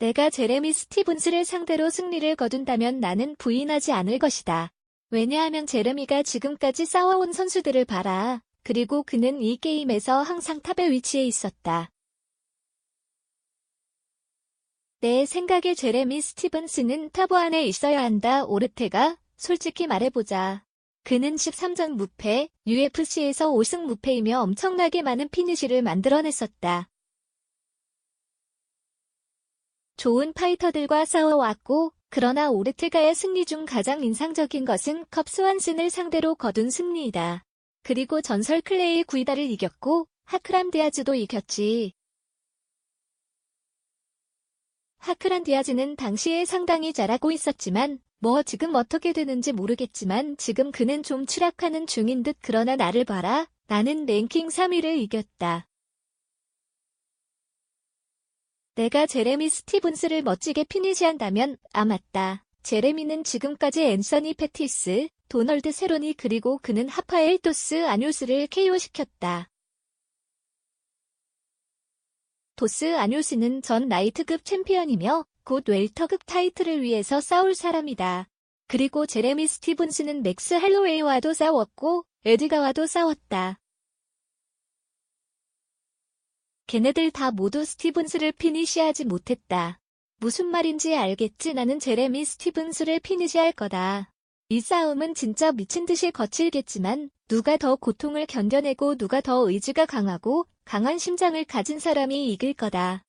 내가 제레미 스티븐스를 상대로 승리를 거둔다면 나는 부인하지 않을 것이다. 왜냐하면 제레미가 지금까지 싸워온 선수들을 봐라. 그리고 그는 이 게임에서 항상 탑에 위치해 있었다. 내 생각에 제레미 스티븐스는 탑 안에 있어야 한다. 오르테가 솔직히 말해보자. 그는 13전 무패, UFC에서 5승 무패이며 엄청나게 많은 피니시를 만들어냈었다. 좋은 파이터들과 싸워왔고, 그러나 오르테가의 승리 중 가장 인상적인 것은 컵 스완슨을 상대로 거둔 승리이다. 그리고 전설 클레이 구이다를 이겼고, 하크람 디아즈도 이겼지. 하크란 디아즈는 당시에 상당히 잘하고 있었지만, 뭐 지금 어떻게 되는지 모르겠지만 지금 그는 좀 추락하는 중인 듯 그러나 나를 봐라. 나는 랭킹 3위를 이겼다. 내가 제레미 스티븐스를 멋지게 피니시한다면 아 맞다. 제레미는 지금까지 앤서니 패티스, 도널드 세로니 그리고 그는 하파엘 토스 아뉴스를 KO시켰다. 도스 아뉴스는 전 나이트급 챔피언이며 곧 웰터급 타이틀을 위해서 싸울 사람이다. 그리고 제레미 스티븐스는 맥스 할로웨이와도 싸웠고 에드가와도 싸웠다. 걔네들 다 모두 스티븐스를 피니시하지 못했다. 무슨 말인지 알겠지 나는 제레미 스티븐스를 피니시할 거다. 이 싸움은 진짜 미친 듯이 거칠겠지만 누가 더 고통을 견뎌내고 누가 더 의지가 강하고 강한 심장을 가진 사람이 이길 거다.